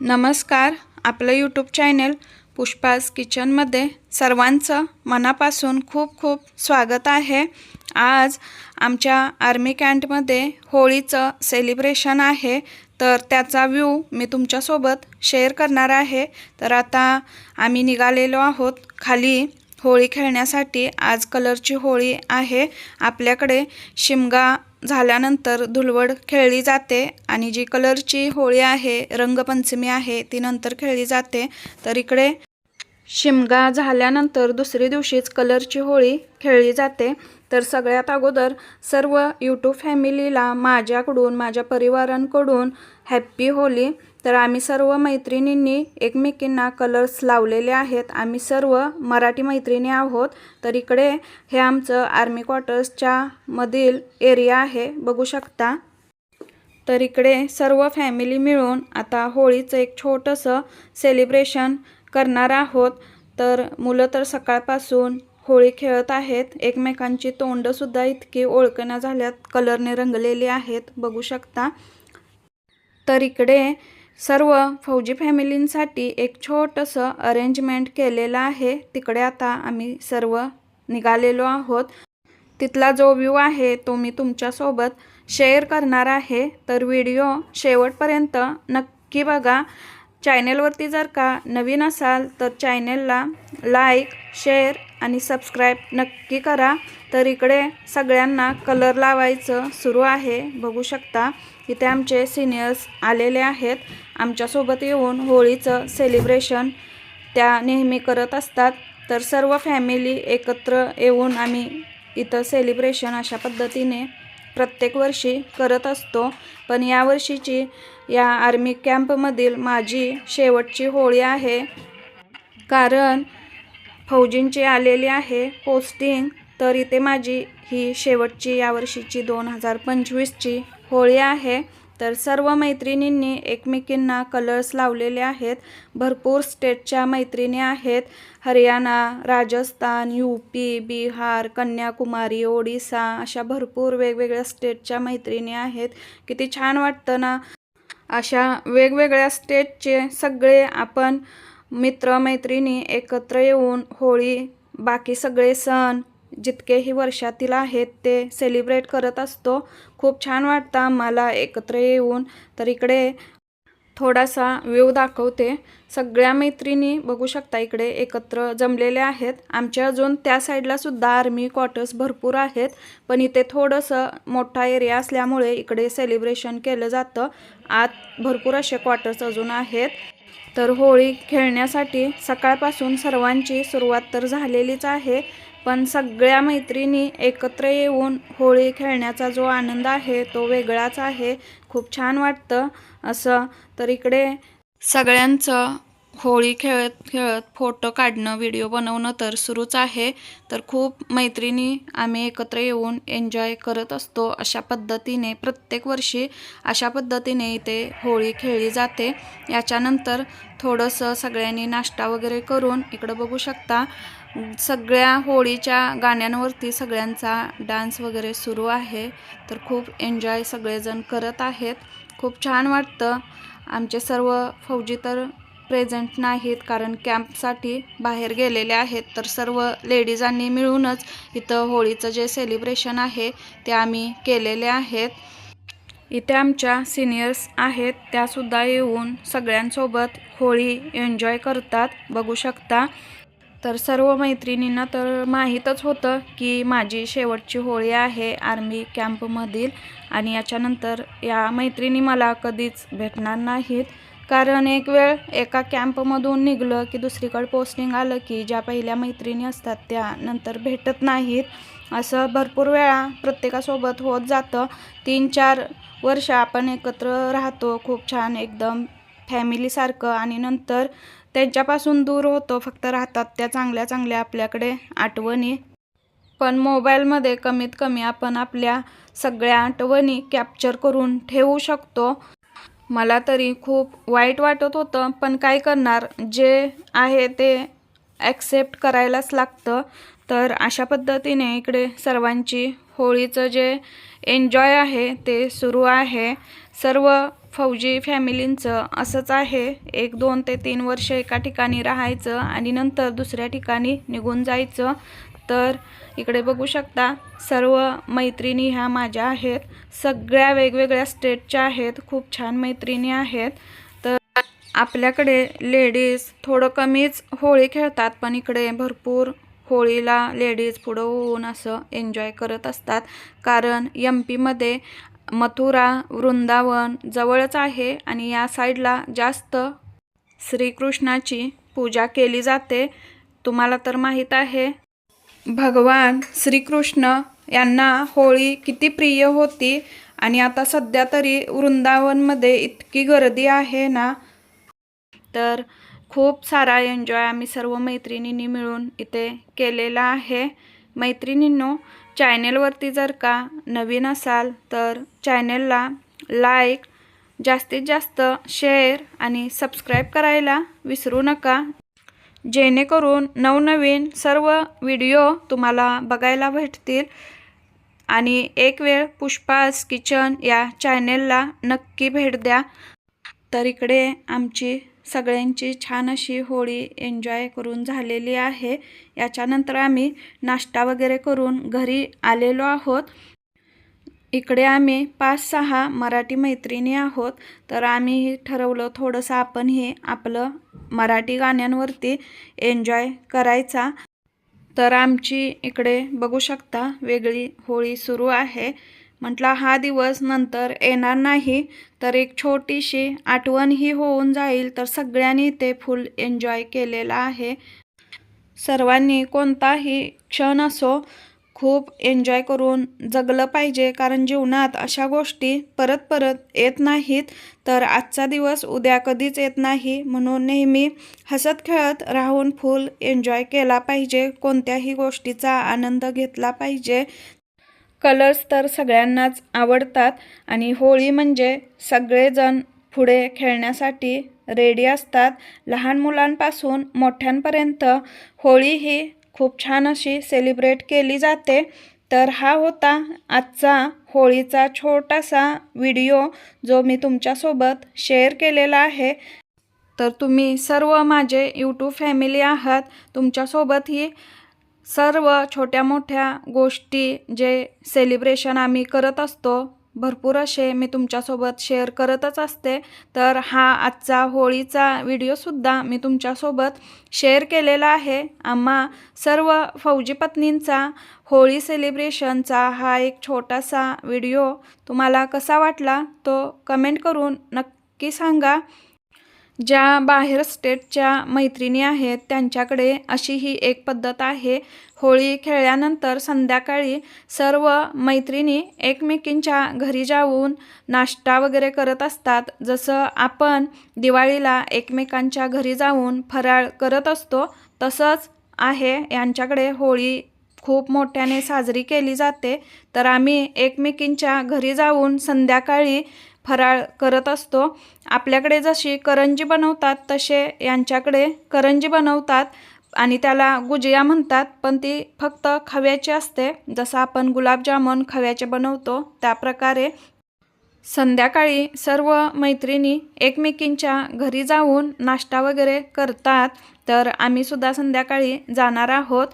नमस्कार आपलं YouTube channel Pushpa's किचनमध्ये सर्वांचं मनापासून खूप खूप स्वागत आहे. आज आमच्या आर्मी कॅन्टमध्ये होळीचं सेलिब्रेशन आहे. तर त्याचा व्ह्यू मी तुमच्यासोबत शेअर करणार आहे. तर आता आम्ही निघालेलो आहोत. खाली होळी खेळण्यासाठी आज कलरची होळी आहे. आपल्याकडे शिमगा झाल्यानंतर धुलवड खेळली जाते आणि जी कलरची होळी आहे रंगपंचमी आहे ती नंतर खेळली जाते. तर इकडे शिमगा झाल्यानंतर दुसरी दिवशीच कलरची होळी खेळली जाते. तर सगळ्यात अगोदर सर्व यूट्यूब फॅमिलीला माझ्याकडून माझ्या परिवारांकडून हॅप्पी होली तर आम्ही सर्व मैत्रिणींनी एकमेकींना कलर्स लावलेले आहेत. आम्ही सर्व मराठी मैत्रिणी आहोत. तर इकडे हे आमचं आर्मी क्वार्टर्सच्या मधील एरिया आहे. बघू शकता. तर इकडे सर्व फॅमिली मिळून आता होळीचं एक छोटंसं सेलिब्रेशन करणार आहोत. तर मुलं तर सकाळपासून होळी खेळत आहेत. एकमेकांची तोंडसुद्धा इतकी ओळखण्या झाल्यात. कलरने रंगलेली आहेत. बघू शकता. तर इकडे सर्व फौजी फॅमिलींसाठी एक छोटंसं अरेंजमेंट केलेलं आहे. तिकडे आता आम्ही सर्व निघालेलो आहोत. तिथला जो व्ह्यू आहे तो मी तुमच्यासोबत शेअर करणार आहे. तर व्हिडिओ शेवटपर्यंत नक्की बघा. चॅनेलवरती जर का नवीन असाल तर चॅनेलला लाईक शेअर आणि सबस्क्राईब नक्की करा. तर इकडे सगळ्यांना कलर लावायचं सुरू आहे. बघू शकता. इथे आमचे सिनियर्स आलेले आहेत. आमच्यासोबत येऊन होळीचं सेलिब्रेशन त्या नेहमी करत असतात. तर सर्व फॅमिली एकत्र येऊन आम्ही इथं सेलिब्रेशन अशा पद्धतीने प्रत्येक वर्षी करत असतो. पण यावर्षीची या आर्मी कॅम्पमधील माझी शेवटची होळी आहे. कारण फौजींची आलेली आहे पोस्टिंग तर इथे माझी ही शेवटची यावर्षीची दोन हजार पंचवीसची होळी आहे. तर सर्व मैत्रिणींनी एकमेकींना कलर्स लावलेले आहेत. भरपूर स्टेटच्या मैत्रिणी आहेत. हरियाणा राजस्थान यू पी बिहार कन्याकुमारी ओडिसा अशा भरपूर वेगवेगळ्या स्टेटच्या मैत्रिणी आहेत. किती छान वाटतं ना? अशा वेगवेगळ्या स्टेटचे सगळे आपण मित्रमैत्रिणी एकत्र येऊन होळी बाकी सगळे सण जितकेही वर्षातील आहेत ते सेलिब्रेट करत असतो. खूप छान वाटतं आम्हाला एकत्र येऊन. तर इकडे थोडासा व्ह्यू दाखवते. सगळ्या मैत्रिणी बघू शकता इकडे एकत्र जमलेल्या आहेत. आमच्या अजून त्या साईडला सुद्धा आर्मी क्वार्टर्स भरपूर आहेत. पण इथे थोडंसं मोठा एरिया असल्यामुळे इकडे सेलिब्रेशन केलं जातं. आत भरपूर असे क्वार्टर्स अजून आहेत. तर होळी खेळण्यासाठी सकाळपासून सर्वांची सुरुवात तर झालेलीच आहे. पण सगळ्या मैत्रिणी एकत्र येऊन होळी खेळण्याचा जो आनंद आहे तो वेगळाच आहे. खूप छान वाटतं असं. तर इकडे सगळ्यांचं होळी खेळत खेळत फोटो काढणं व्हिडिओ बनवणं तर सुरूच आहे. तर खूप मैत्रिणी आम्ही एकत्र येऊन एन्जॉय करत असतो अशा पद्धतीने. प्रत्येक वर्षी अशा पद्धतीने इथे होळी खेळली जाते. याच्यानंतर थोडंसं सगळ्यांनी नाश्ता वगैरे करून इकडं बघू शकता. सगळ्या होळीच्या गाण्यांवरती सगळ्यांचा डान्स वगैरे सुरू आहे. तर खूप एन्जॉय सगळेजण करत आहेत. खूप छान वाटतं. आमचे सर्व फौजी तर प्रेझेंट नाहीत कारण कॅम्पसाठी बाहेर गेलेले आहेत. तर सर्व लेडीजांनी मिळूनच इथं होळीचं जे सेलिब्रेशन आहे ते आम्ही केलेले आहेत. इथे आमच्या सिनियर्स आहेत. त्यासुद्धा येऊन सगळ्यांसोबत होळी एन्जॉय करतात. बघू शकता. तर सर्व मैत्रिणींना तर माहीतच होतं की माझी शेवटची होळी आहे आर्मी कॅम्पमधील आणि याच्यानंतर या मैत्रिणी मला कधीच भेटणार नाहीत. कारण एक वेळ एका कॅम्पमधून निघलं की दुसरीकडे पोस्टिंग आलं की ज्या पहिल्या मैत्रिणी असतात त्या नंतर भेटत नाहीत. असं भरपूर वेळा प्रत्येकासोबत होत जातं. तीन चार वर्ष आपण एकत्र राहतो खूप छान एकदम फॅमिलीसारखं आणि नंतर त्यांच्यापासून दूर होतो फक्त राहतात त्या चांगल्या चांगल्या आपल्याकडे आठवणी. पण मोबाईलमध्ये कमीत कमी आपण आपल्या सगळ्या आठवणी कॅप्चर करून ठेवू शकतो. मला तरी खूप वाईट वाटत होतं पण काय करणार? जे आहे ते ॲक्सेप्ट करायलाच लागतं. तर अशा पद्धतीने इकडे सर्वांची होळीचं जे एन्जॉय आहे ते सुरू आहे. सर्व फौजी फॅमिलींचं असंच आहे. एक दोन ते तीन वर्ष एका ठिकाणी राहायचं आणि नंतर दुसऱ्या ठिकाणी निघून जायचं. तर इकडे बघू शकता सर्व मैत्रिणी ह्या माझ्या आहेत. सगळ्या वेगवेगळ्या स्टेटच्या आहेत. खूप छान मैत्रिणी आहेत. तर आपल्याकडे लेडीज थोडं कमीच होळी खेळतात पण इकडे भरपूर होळीला लेडीज पुढं होऊन असं एन्जॉय करत असतात. कारण एम पीमध्ये मथुरा वृंदावन जवळच आहे आणि या साईडला जास्त श्रीकृष्णाची पूजा केली जाते. तुम्हाला तर माहीत आहे भगवान श्रीकृष्ण यांना होळी किती प्रिय होती आणि आता सध्या तरी वृंदावनमध्ये इतकी गर्दी आहे ना? तर खूप सारा एन्जॉय आम्ही सर्व मैत्रिणींनी मिळून इथे केलेला आहे. मैत्रिणींनो चॅनेलवरती जर का नवीन असाल तर चॅनेलला लाईक जास्तीत जास्त शेअर आणि सबस्क्राईब करायला विसरू नका. जेणेकरून नवनवीन सर्व व्हिडिओ तुम्हाला बघायला भेटतील. आणि एक वेळ पुष्पास किचन या चॅनेलला नक्की भेट द्या. तर इकडे आमची सगळ्यांची छान अशी होळी एन्जॉय करून झालेली आहे. याच्यानंतर आम्ही नाश्ता वगैरे करून घरी आलेलो आहोत. इकडे आम्ही पाच सहा मराठी मैत्रिणी आहोत. तर आम्ही ठरवलं थोडंसं आपण हे आपलं मराठी गाण्यांवरती एन्जॉय करायचा. तर आमची इकडे बघू शकता वेगळी होळी सुरू आहे. म्हटला हा दिवस नंतर येणार नाही तर एक छोटीशी आठवणही होऊन जाईल. तर सगळ्यांनी ते फुल एन्जॉय केलेला आहे. सर्वांनी कोणताही क्षण असो खूप एन्जॉय करून जगलं पाहिजे. कारण जीवनात अशा गोष्टी परत परत येत नाहीत. तर आजचा दिवस उद्या कधीच येत नाही. म्हणून नेहमी हसत खेळत राहून फुल एन्जॉय केला पाहिजे. कोणत्याही गोष्टीचा आनंद घेतला पाहिजे. कलर्स तर सगळ्यांनाच आवडतात. आणि होळी म्हणजे सगळेजण पुढे खेळण्यासाठी रेडी असतात. लहान मुलांपासून मोठ्यांपर्यंत होळी ही खूप छान अशी सेलिब्रेट केली जाते. तर हा होता आजचा होळीचा छोटासा व्हिडिओ जो मी तुमच्यासोबत शेअर केलेला आहे. तर तुम्ही सर्व माझे यूट्यूब फॅमिली आहात. तुमच्यासोबत ही सर्व छोट्या मोठ्या गोष्टी जे सेलिब्रेशन आम्ही करत असतो भरपूर असे मी तुमच्यासोबत शेअर करतच असते. तर हा आजचा होळीचा व्हिडिओसुद्धा मी तुमच्यासोबत शेअर केलेला आहे. आम्हा सर्व फौजी पत्नींचा होळी सेलिब्रेशनचा हा एक छोटासा व्हिडिओ तुम्हाला कसा वाटला तो कमेंट करून नक्की सांगा. ज्या बाहेर स्टेटच्या मैत्रिणी आहेत त्यांच्याकडे अशी ही एक पद्धत आहे. होळी खेळल्यानंतर संध्याकाळी सर्व मैत्रिणी एकमेकींच्या घरी जाऊन नाश्ता वगैरे करत असतात. जसं आपण दिवाळीला एकमेकांच्या घरी जाऊन फराळ करत असतो तसंच आहे. यांच्याकडे होळी खूप मोठ्याने साजरी केली जाते. तर आम्ही एकमेकींच्या घरी जाऊन संध्याकाळी फराळ करत असतो. आपल्याकडे जशी करंजी बनवतात तसे यांच्याकडे करंजी बनवतात आणि त्याला गुजिया म्हणतात पण ती फक्त खव्याची असते. जसं आपण गुलाबजामुन खव्याचे बनवतो त्या प्रकारे संध्याकाळी सर्व मैत्रिणी एकमेकींच्या घरी जाऊन नाश्ता वगैरे करतात. तर आम्हीसुद्धा संध्याकाळी जाणार आहोत.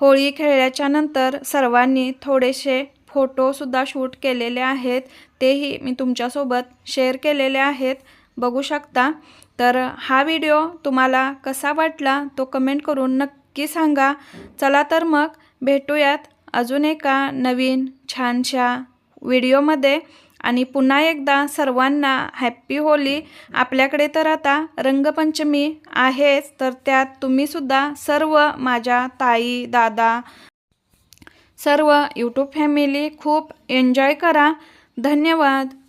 होळी खेळल्याच्या नंतर सर्वांनी थोडेसे फोटोसुद्धा शूट केलेले आहेत. तेही मी तुमच्यासोबत शेअर केलेले आहेत. बघू शकता. तर हा व्हिडिओ तुम्हाला कसा वाटला तो कमेंट करून नक्की सांगा. चला तर मग भेटूयात अजून एका नवीन छानशा व्हिडिओमध्ये आणि पुन्हा एकदा सर्वांना हॅप्पी होली. आपल्याकडे तर आता रंगपंचमी आहेच. तर त्यात तुम्हीसुद्धा सर्व माझ्या ताई दादा सर्व यूट्यूब फॅमिली खूप एन्जॉय करा. धन्यवाद.